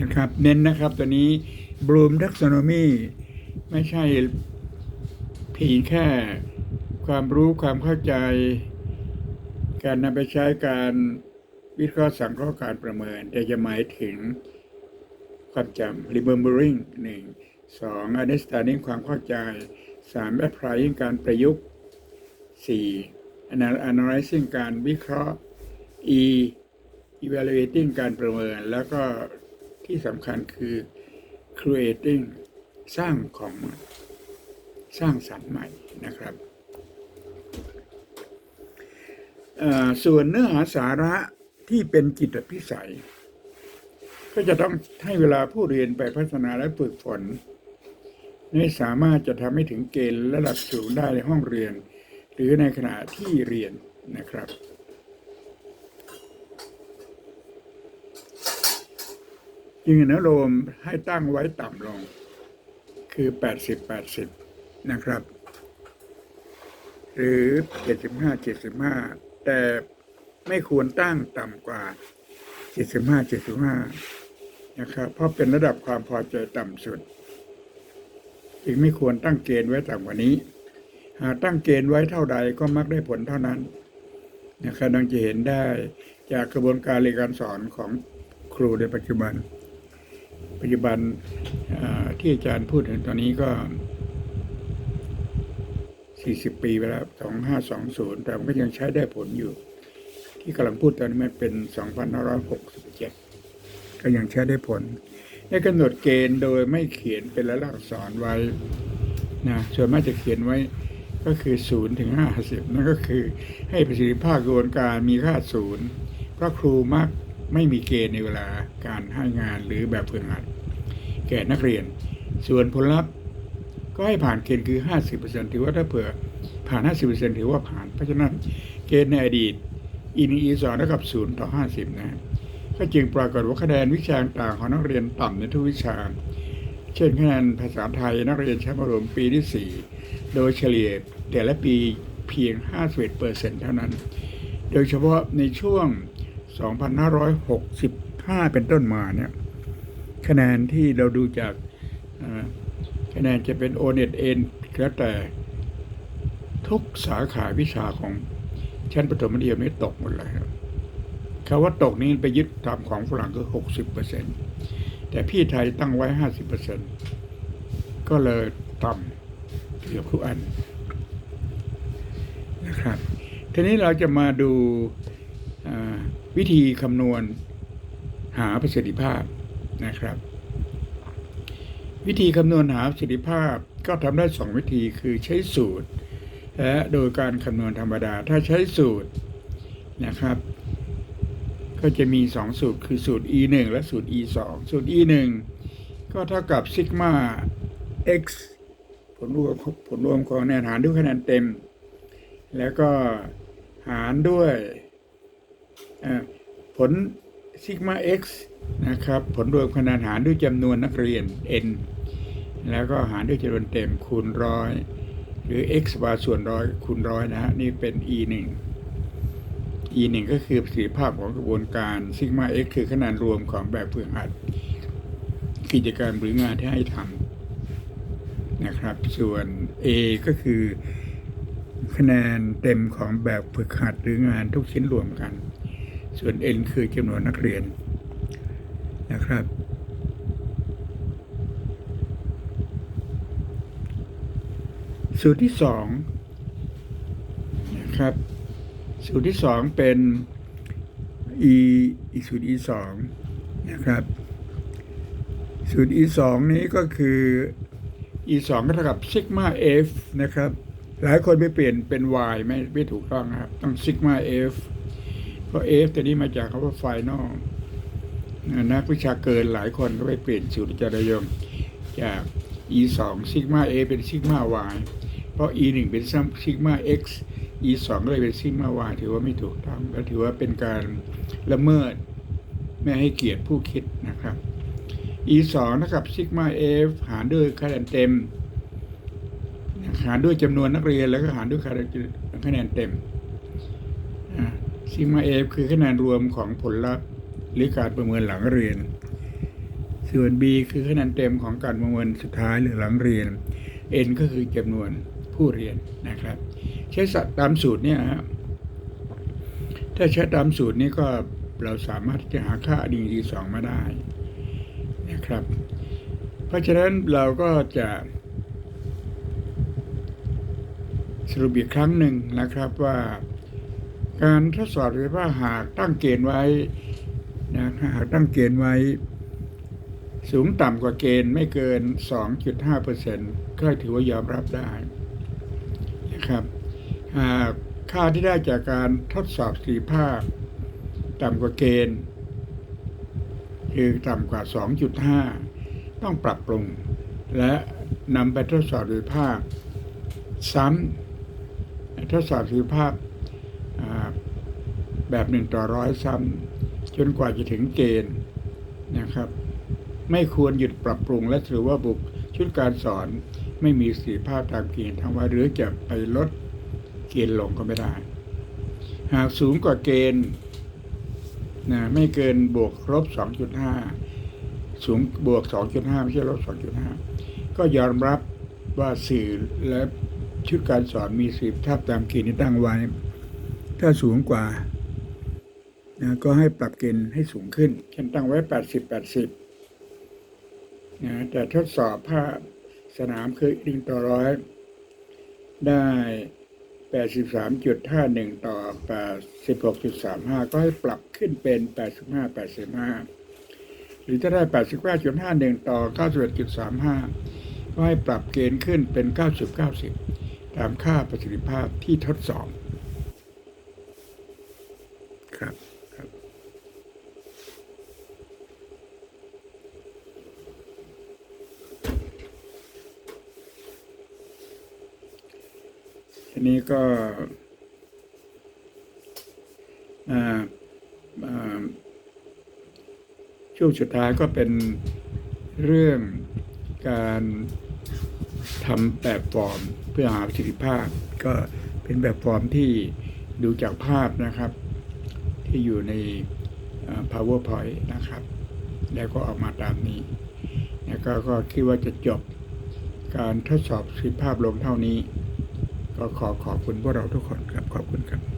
นะครับเน้นนะครับตัวนี้ Bloom Taxonomy ไม่ใช่เพียงแค่ความรู้ความเข้าใจ การนำไปใช้การวิเคราะห์สังเคราะห์การประเมิน แต่จะหมายถึงความจำ remembering หนึ่งสอง understanding ความเข้าใจสาม applying การประยุกต์สี่ anal- analyzing การวิเคราะห์ e evaluating การประเมิน แล้วก็ ที่สำคัญคือ creating สร้างของสร้างสรรค์ใหม่นะครับ ส่วนเนื้อหาสาระที่เป็นจิตพิสัย ก็จะต้องให้เวลาผู้เรียนไปพัฒนาและฝึกฝนให้สามารถจะทำให้ถึงเกณฑ์ระดับสูงได้ในห้องเรียน หรือในขณะที่เรียนนะครับ จึงอนุโลมให้ตั้งไว้ต่ำลง คือ 80 80 นะครับ หรือ 75 75 แต่ไม่ควรตั้งต่ำกว่า 75 75 นะครับ เพราะเป็นระดับความพอใจต่ำสุด จึงไม่ควรตั้งเกณฑ์ไว้ต่ำกว่านี้ หากตั้งเกณฑ์ไว้เท่าใดก็มักได้ผลเท่านั้นนะครับดังจะเห็นได้จากกระบวนการเรียนการสอนของครูในปัจจุบัน ปัจจุบันที่อาจารย์พูดถึงตอนนี้ก็ 40 ปีไปแล้ว 2520 แต่มันก็ยังใช้ได้ผลอยู่ ที่กำลังพูดตอนนี้มันเป็น 2567 ก็ยังใช้ได้ผล ได้กำหนดเกณฑ์โดยไม่เขียนเป็นลายลักษณ์อักษรไว้นะส่วนมากจะเขียนไว้ก็คือ0ถึง50 นั่นก็คือให้ประสิทธิภาพกระบวนการมีค่าศูนย์เพราะครูมัก ไม่มีเกณฑ์ในเวลาการให้งานหรือแบบฝึกหัด แก่นักเรียน ส่วนผลลัพธ์ก็ให้ผ่านเกณฑ์คือ 50%ถือว่าถ้าเผื่อผ่าน 50%ถือว่าผ่านเพราะฉะนั้นเกณฑ์ในอดีต e 1 e 2เท่ากับ0ต่อ 50 นะ ก็จึงปรากฏว่าคะแนนวิชาต่างของนักเรียนต่ำในทุกวิชา เช่นคะแนนภาษาไทยนักเรียนชั้นประถมปีที่ 4 โดยเฉลี่ยแต่ละปีเพียง 51เปอร์เซ็นต์เท่านั้น โดยเฉพาะในช่วง 2565 เป็นต้นมาเนี่ยคะแนนที่เราดูจากคะแนนจะเป็น o n e t n แล้วแต่ทุกสาขาวิชาของชั้นประถมมัธยมนี่ตกหมดเลยครับคำว่าตกนี้ไปยึดตามของฝรั่งคือ 60%แต่พี่ไทยตั้งไว้ 50%ก็เลยต่ำเกือบทุกอันนะครับ ทีนี้เราจะมาดู วิธีคำนวณหาประสิทธิภาพนะครับ วิธีคำนวณหาประสิทธิภาพก็ทำได้สองวิธีคือใช้สูตร และโดยการคำนวณธรรมดาถ้าใช้สูตรนะครับ ก็จะมีสองสูตรคือสูตร e 1และสูตร e 2สูตร e 1ก็เท่ากับซิกมา x ผลรวมผลรวมของคะแนนหารด้วยคะแนนเต็ม แล้วก็หารด้วย ผลซิกมา x นะครับ ผลรวมคะแนนหารด้วยจำนวนนักเรียน n แล้วก็หารด้วยจำนวนเต็มคูณร้อยหรือ x บาส่วนร้อยคูณร้อยนะฮะ นี่เป็น e 1 e 1ก็คือประสิทธิภาพของกระบวนการซิกมา x คือคะแนนรวมของแบบฝึกหัด กิจกรรหรืองานที่ให้ทำนะครับ ส่วน a ก็คือคะแนนเต็มของแบบฝึกหัดหรืองานทุกชิ้นรวมกัน ส่วน n คือจำนวนนักเรียนนะครับ สูตรที่สองนะครับ สูตรที่สองเป็น e อีสูตร e สองนะครับ สูตร e สองนี้ก็คือ e สองก็เท่ากับ sigma f นะครับ หลายคนไปเปลี่ยนเป็น y ไม่ไม่ถูกต้องนะครับ ต้อง sigma f ราะ f ตัวนี้มาจากคำว่า final นักวิชาเกินหลายคนก็ไปเปลี่ยนสูตรจารยงจาก e 2 sigma a เป็น sigma y เพราะ e 1เป็น sigma x e 2ก็เลยเป็น sigma y ถือว่าไม่ถูกต้องและถือว่าเป็นการละเมิดไม่ให้เกียรติผู้คิดนะครับ e 2เท่ากับ sigma f หารด้วยคะแนนเต็ม หารด้วยจำนวนนักเรียนแล้วก็หารด้วยคะแนนเต็ม ซิมาเอฟคือคะแนนรวมของผลลัพธ์หรือการประเมินหลังเรียน ส่วน B คือคะแนนเต็มของการประเมินสุดท้ายหรือหลังเรียน N ก็คือจำนวนผู้เรียนนะครับ ใช้สัตตามสูตรเนี่ยฮะถ้าใช้ตามสูตรนี้ก็เราสามารถจะหาค่า d ดีสองมาได้นะครับ เพราะฉะนั้นเราก็จะสรุปอีกครั้งหนึ่งนะครับว่า การทดสอบประสิทธิภาหากตั้งเกณฑ์ไว้นะหากตั้งเกณฑ์ไว้ สูงต่ำกว่าเกณฑ์ไม่เกิน 2.5%ก็ถือว่ายอมรับได้นะครับ หากค่าที่ได้จากการทดสอบสิทธิภาพต่ำกว่าเกณฑ์คือต่ำกว่า 2.5 ต้องปรับปรุง และนำไปทดสอบสิทธิภาพซ้ำทดสอบสิทธิภาพอ่า แบบหนึ่งต่อร้อยซ้ำจนกว่าจะถึงเกณฑ์นะครับ ไม่ควรหยุดปรับปรุงและถือว่าบุคชุดการสอนไม่มีสิทธิภาพตามเกณฑ์ทางว่าหรือจะไปลดเกณฑ์ลงก็ไม่ได้ หากสูงกว่าเกณฑ์นะไม่เกินบวกลบ 2.5 สูงบวก 2.5 ไม่ใช่ลบ 2.5 ก็ยอมรับว่าสื่อและชุดการสอนมีสิบทับตามเกณฑ์ที่ตั้งไว้ ถ้าสูงกว่า นะก็ให้ปรับเกณฑ์ให้สูงขึ้น เช่นตั้งไว้ 80 80นะแต่ทดสอบภาพสนามคือ1ต่อร้อยได้ 83.51 ต่อ 86.35 ก็ให้ปรับขึ้นเป็น 85 85 หรือถ้าได้89.51 ต่อ 91.35 ก็ให้ปรับเกณฑ์ขึ้นเป็น 90 90 ตามค่าประสิทธิภาพที่ทดสอบครับ ทีนี้ก็ช่วงสุดท้ายก็เป็นเรื่องการทำแบบฟอร์มเพื่อหาประสิทธิภาพ ก็เป็นแบบฟอร์มที่ดูจากภาพนะครับ ที่อยู่ใน powerpoint นะครับ แล้วก็ออกมาตามนี้ แล้วก็คิดว่าจะจบการทดสอบสิทธิภาพลงเท่านี้ ก็ขอขอบคุณพวกเราทุกคนครับ ขอบคุณครับ